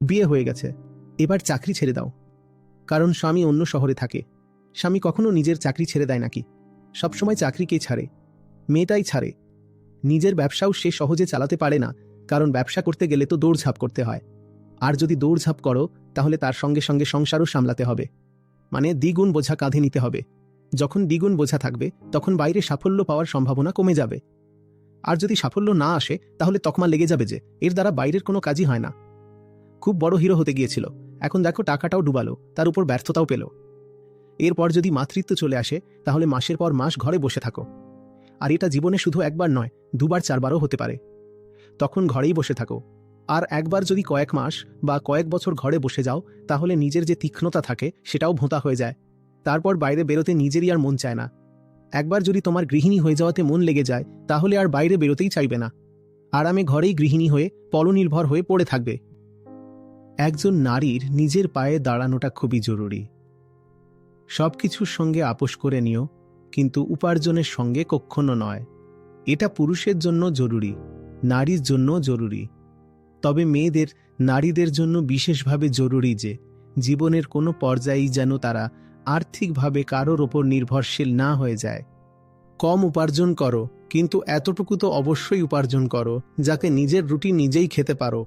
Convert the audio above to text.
বিয়ে হয়ে গেছে। এবার চাকরি ছেড়ে দাও। কারণ স্বামী অন্য শহরে থাকে। স্বামী কখনো নিজের চাকরি ছেড়ে দেয় নাকি? সবসময় চাকরিকেই ছাড়ে? মেয়েটাই ছাড়ে। নিজের ব্যবসাও সে সহজে চালাতে পারে না, কারণ ব্যবসা করতে গেলে তো দৌড়ঝাঁপ করতে হয়। আর যদি দৌড়ঝাঁপ করো, তাহলে তার সঙ্গে সঙ্গে সংসারও সামলাতে হবে। মানে দ্বিগুণ বোঝা কাঁধে নিতে হবে। যখন দ্বিগুণ বোঝা থাকবে, তখন বাইরে সাফল্য পাওয়ার সম্ভাবনা কমে যাবে। আর যদি সাফল্য না আসে, তাহলে তকমা লেগে যাবে যে, এর দ্বারা বাইরের কোনো কাজই হয় না। খুব বড় হিরো হতে গিয়েছিল। এখন দেখো টাকাটাও ডুবালো, তার উপর ব্যর্থতাও পেল। এরপর যদি মাতৃত্ব চলে আসে, তাহলে মাসের পর মাস ঘরে বসে থাকো। আর এটা জীবনে শুধু একবার নয়, দুবার চারবারও হতে পারে। তখন ঘরেই বসে থাকো। আর একবার যদি কয়েক মাস বা কয়েক বছর ঘরে বসে যাও, তাহলে নিজের যে তীক্ষ্ণতা থাকে, সেটাও ভোঁতা হয়ে যায়। তারপর বাইরে বেরোতে নিজেরই আর মন চায় না। একবার যদি তোমার গৃহিণী হয়ে যাওয়াতে মন লেগে যায়, তাহলে আর বাইরে বেরোতেই চাইবে না। আরামে ঘরেই গৃহিণী হয়ে পরনির্ভর হয়ে পড়ে থাকবে। একজন নারীর নিজের পায়ে দাঁড়ানোটা খুবই জরুরি। সবকিছুর সঙ্গে আপোষ করে নিও, কিন্তু উপার্জনের সঙ্গে কখনো নয়। এটা পুরুষের জন্য জরুরি, নারীর জন্য জরুরি। তবে মেয়েদের, নারীদের জন্য বিশেষভাবে জরুরি যে, জীবনের কোনো পর্যায়েই যেন তারা আর্থিকভাবে কারোর ওপর নির্ভরশীল না হয়ে যায়। কম উপার্জন করো, কিন্তু এতটুকু তো অবশ্যই উপার্জন করো, যাকে নিজের রুটি নিজেই খেতে পারো।